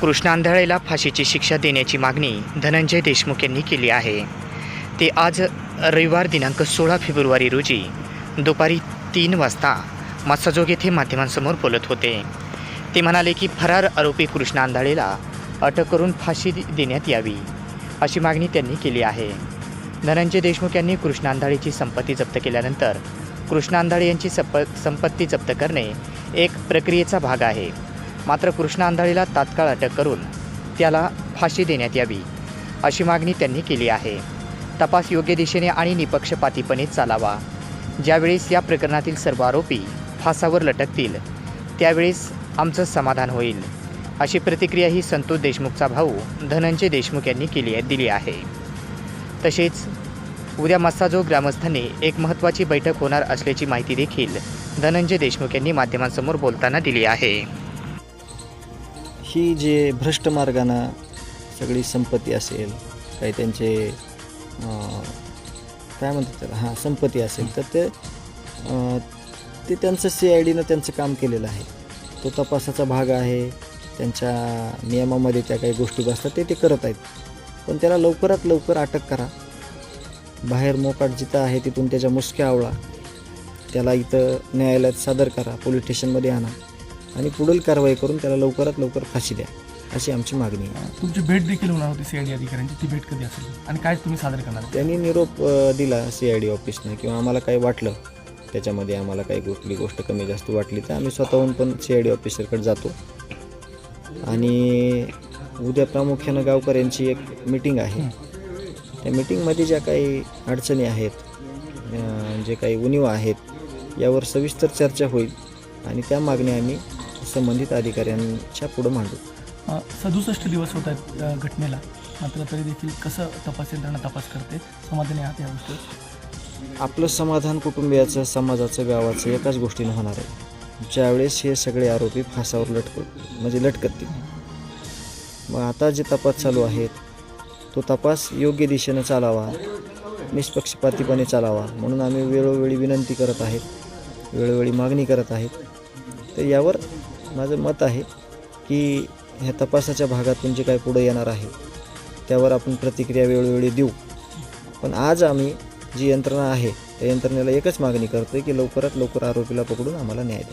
कृष्णांधळेला फाशीची शिक्षा देण्याची मागणी धनंजय देशमुख यांनी केली आहे. ते आज रविवार दिनांक सोळा फेब्रुवारी रोजी दुपारी तीन वाजता मत्साजोग येथे माध्यमांसमोर बोलत होते. ते म्हणाले की फरार आरोपी कृष्णा आंधळेला अटक करून फाशी देण्यात यावी अशी मागणी त्यांनी केली आहे. धनंजय देशमुख यांनी कृष्णा आंधळेची संपत्ती जप्त केल्यानंतर कृष्णा आंधळे यांची संप संपत्ती जप्त करणे एक प्रक्रियेचा भाग आहे. मात्र कृष्णा आंधळीला तात्काळ अटक करून त्याला फाशी देण्यात यावी अशी मागणी त्यांनी केली आहे. तपास योग्य दिशेने आणि निपक्षपातीपणे चालावा. ज्यावेळेस या प्रकरणातील सर्व आरोपी फासावर लटकतील त्यावेळेस आमचं समाधान होईल अशी प्रतिक्रिया ही संतोष देशमुखचा भाऊ धनंजय देशमुख यांनी केली आहे दिली आहे. तसेच उद्या मस्साजो ग्रामस्थांनी एक महत्त्वाची बैठक होणार असल्याची माहिती देखील धनंजय देशमुख यांनी माध्यमांसमोर बोलताना दिली आहे. ही जे भ्रष्ट मार्गानं सगळी संपत्ती असेल काही त्यांचे काय म्हणतात त्याला? हां संपत्ती असेल तर ते ते त्यांचं सी आय डीनं त्यांचं काम केलेलं आहे. तो तपासाचा भाग आहे त्यांच्या नियमामध्ये त्या काही गोष्टी बसतात ते ते करत आहेत. पण त्याला लवकरात लवकर अटक करा. बाहेर मोकाट जिथं आहे तिथून त्याच्या मुसक्या आवळा त्याला इथं न्यायालयात सादर करा पोलीस स्टेशनमध्ये आणा. आणि पुढील कारवाई करून त्याला लवकरात लवकर फाशी द्या अशी आमची मागणी आहे. तुमची भेट देखील होणार होती सीआयडी अधिकाऱ्यांची ती भेट कधी असेल? आणि काय तुम्ही सादर करणार? त्यांनी निरोप अ, दिला सी आय डी ऑफिसनं किंवा आम्हाला काही वाटलं त्याच्यामध्ये आम्हाला काही कुठली गोष्ट कमी जास्त वाटली तर आम्ही स्वतःहून पण सी आय डी ऑफिसरकडे जातो. आणि उद्या प्रामुख्यानं गावकऱ्यांची एक मीटिंग आहे. त्या मीटिंगमध्ये ज्या काही अडचणी आहेत अ, जे काही उणीव आहेत यावर सविस्तर चर्चा होईल. आणि त्या मागण्या आम्ही संबंधित अधिकाऱ्यांच्या पुढं मांडू. सदुसष्ट दिवस होत आहेत घटनेला. मात्र तरी देखील कसं तपास यंत्रणा तपास करते समाधानी आहात या गोष्टीवर? आपलं समाधान कुटुंबियाचं समाजाचं गावाचं एकाच गोष्टीनं होणार आहे. ज्यावेळेस हे सगळे आरोपी फासावर लटक म्हणजे लटकतील. मग आता जे तपास चालू आहेत तो तपास योग्य दिशेनं चालावा निष्पक्षपातीपणे चालावा म्हणून आम्ही वेळोवेळी विनंती करत आहेत वेळोवेळी मागणी करत आहेत. तर यावर माझं मत आहे की ह्या तपासाच्या भागातून जे काय पुढे येणार आहे त्यावर आपण प्रतिक्रिया वेळोवेळी देऊ. पण आज आम्ही जी यंत्रणा आहे त्या यंत्रणेला एकच मागणी करतोय की लवकरात लवकर आरोपीला पकडून आम्हाला न्याय द्या.